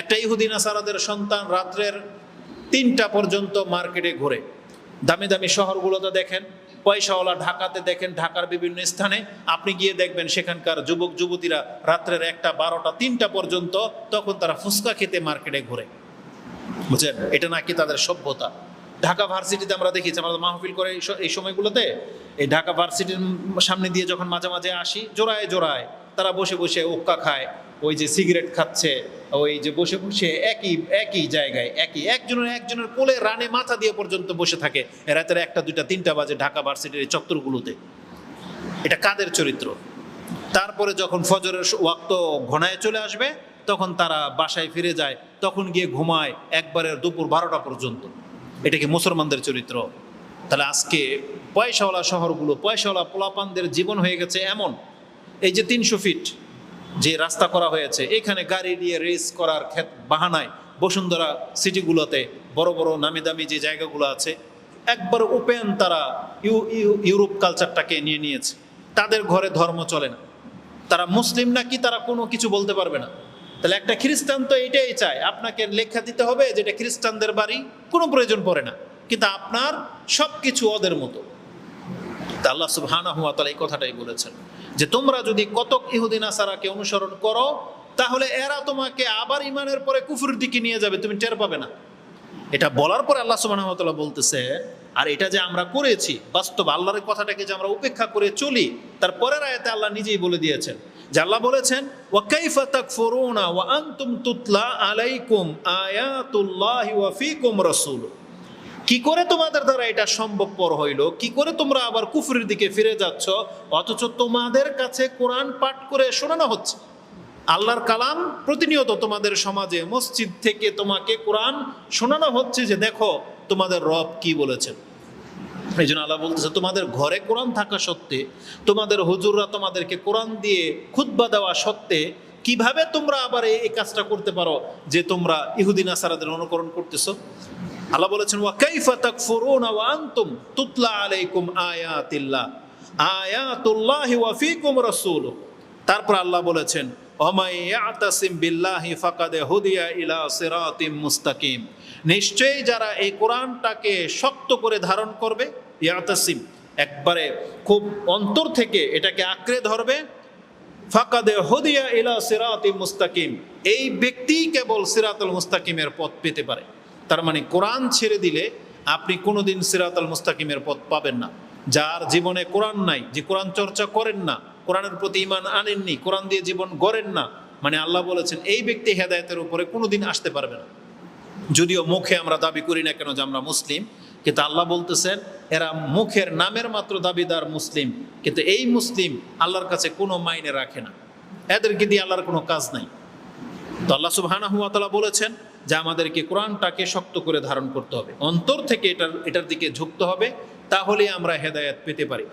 একটা ইহুদিন আসারাদের সন্তান রাত্রের তিনটা পর্যন্ত মার্কেটে ঘোরে। দামি দামি শহরগুলোতে দেখেন, পয়সাওয়ালা ঢাকাতে দেখেন, ঢাকার বিভিন্ন স্থানে। আপনি গিয়ে দেখবেন সেখানকার যুবক, যুবতীরা রাত্রের একটা, বারোটা, তিনটা পর্যন্ত তখন তারা ফুচকা খেতে মার্কেটে ঘোরে। বুঝছেন এটা নাকি তাদের সভ্যতা। ঢাকা ভার্সিটিতে আমরা দেখেছি আমরা মাহফিল করে এই এই সময়গুলোতে, এই ঢাকা ভার্সিটির সামনে দিয়ে যখন মাঝে মাঝে আসি, জোড়ায় জোড়ায় তারা বসে বসে ওক্কা খায় ওই যে সিগারেট খাচ্ছে, ওই যে বসে বসে একই একই জায়গায়, একই, একজনের একজনের কোলে রানে মাথা দিয়ে পর্যন্ত বসে থাকে রাতের একটা, দুইটা, তিনটা বাজে ঢাকা ভার্সিটির চত্বরগুলোতে। এটা কাদের চরিত্র? তারপরে যখন ফজরের ওয়াক্ত ঘনায় চলে আসবে, তখন তারা বাসায় ফিরে যায়, তখন গিয়ে ঘুমায় একবারের দুপুর বারোটা পর্যন্ত। এটা কি মুসলমানদের চরিত্র? তাহলে আজকে পয়সাওয়ালা শহরগুলো, পয়সাওয়ালা পোলাপানদের জীবন হয়ে গেছে এমন। এই যে তিনশো ফিট যে রাস্তা করা হয়েছে, এখানে গাড়ি নিয়ে রেস করার ক্ষেত বাহানায় বসুন্ধরা সিটিগুলোতে বড় বড় নামি দামি যে জায়গাগুলো আছে, একবার ওপেন তারা ইউ- ইউ- ইউরোপ কালচারটাকে নিয়ে নিয়েছে। তাদের ঘরে ধর্ম চলে না। তারা মুসলিম নাকি তারা কোনো কিছু বলতে পারবে না। তাহলে একটা খ্রিস্টান তো এটাই চায়, আপনাকে লেখা দিতে হবে যেটা খ্রিস্টানদের বাড়ি, কোনো প্রয়োজন পড়ে না। কিন্তু আপনার সব কিছু ওদের মতো। তা আল্লাহ সুবহানাহু ওয়া তাআলা এই কথাটাই বলেছেন। যে তোমরা যদি কতক ইহুদিন আসারাকে অনুসরণ করো, তাহলে এরা তোমাকে আবার ইমানের পরে কুফুরের দিকে নিয়ে যাবে, তুমি টের পাবে না। এটা বলার পরে আল্লাহ ওয়া বলতেছে, আর এটা যে আমরা করেছি, বাস্তব আল্লাহর কথাটাকে যে আমরা উপেক্ষা করে চলি, তার পরের আয়াতে আল্লাহ নিজেই বলে দিয়েছেন, যে আল্লাহ বলেছেন, ওয়া কাইফা তাকফুরুনা ওয়া আনতুম তুতলা আলাইকুম আয়াতুল্লাহি ওয়া ফীকুম রাসূলুহু। কি করে তোমাদের দ্বারা এটা সম্ভবপর হইল? কি করে তোমরা আবার কুফরির দিকে ফিরে যাচ্ছ? অথচ তোমাদের কাছে কোরআন পাঠ করে শোনানো হচ্ছে। আল্লাহর কালাম প্রতিনিয়ত তোমাদের সমাজে মসজিদ থেকে তোমাকে কোরআন শোনানো হচ্ছে যে, দেখো, তোমাদের রব কি বলেছেন? এই জন্য আল্লাহ বলতেছে, তোমাদের ঘরে কোরআন থাকা সত্ত্বে, তোমাদের হুজুররা তোমাদেরকে কোরআন দিয়ে খুতবা দেওয়া সত্ত্বে, কীভাবে তোমরা আবার এই কাজটা করতে পারো যে তোমরা ইহুদিন আসারাদের অনুকরণ করতেছো? আল্লাহ বলেছেন, ওয়া কাইফা তাকফুরুনা ওয়া আনতুম তুতলা আলাইকুম আয়াতিল্লাহ। আয়াতুল্লাহি ওয়া ফীকুম রাসূল তারপর আল্লাহ বলেছেন ওমাই ইয়াতাসিম বিল্লাহি ফাকাদ হুদিয়া ইলা সিরাতিম মুস্তাকিম। নিশ্চয়ই যারা এই কোরআনটাকে শক্ত করে ধারণ করবে, ইয়াতাসিম, একবারে খুব অন্তর থেকে এটাকে আঁকড়ে ধরবে, ফাকাদে হদিয়া ইলা সিরাতি মুস্তাকিম। এই ব্যক্তি কেবল সিরাতুল মুস্তাকিমের পথ পেতে পারে। তার মানে কোরআন ছেড়ে দিলে আপনি কোনোদিন সিরাতুল মুস্তাকিমের পথ পাবেন না। যার জীবনে কোরআন নাই, যে কোরআন চর্চা করেন না, কোরআনের প্রতি ইমান আনেননি, কোরআন দিয়ে জীবন গড়েন না মানে আল্লাহ বলেছেন, এই ব্যক্তি হেদায়তের উপরে কোনোদিন আসতে পারবে না। যদিও মুখে আমরা দাবি করি না কেন যে আমরা মুসলিম, কিন্তু আল্লাহ বলতেছেন, এরা মুখের নামের মাত্র দাবিদার মুসলিম, কিন্তু এই মুসলিম আল্লাহর কাছে কোনো মাইনে রাখে না। এদেরকে দিয়ে আল্লাহর কোনো কাজ নাই। তো আল্লাহ তাআলা বলেছেন যে আমাদেরকে কোরআনটাকে শক্ত করে ধারণ করতে হবে। অন্তর থেকে এটার এটার দিকে ঝুঁকতে হবে তাহলে আমরা হেদায়াত পেতে পারি।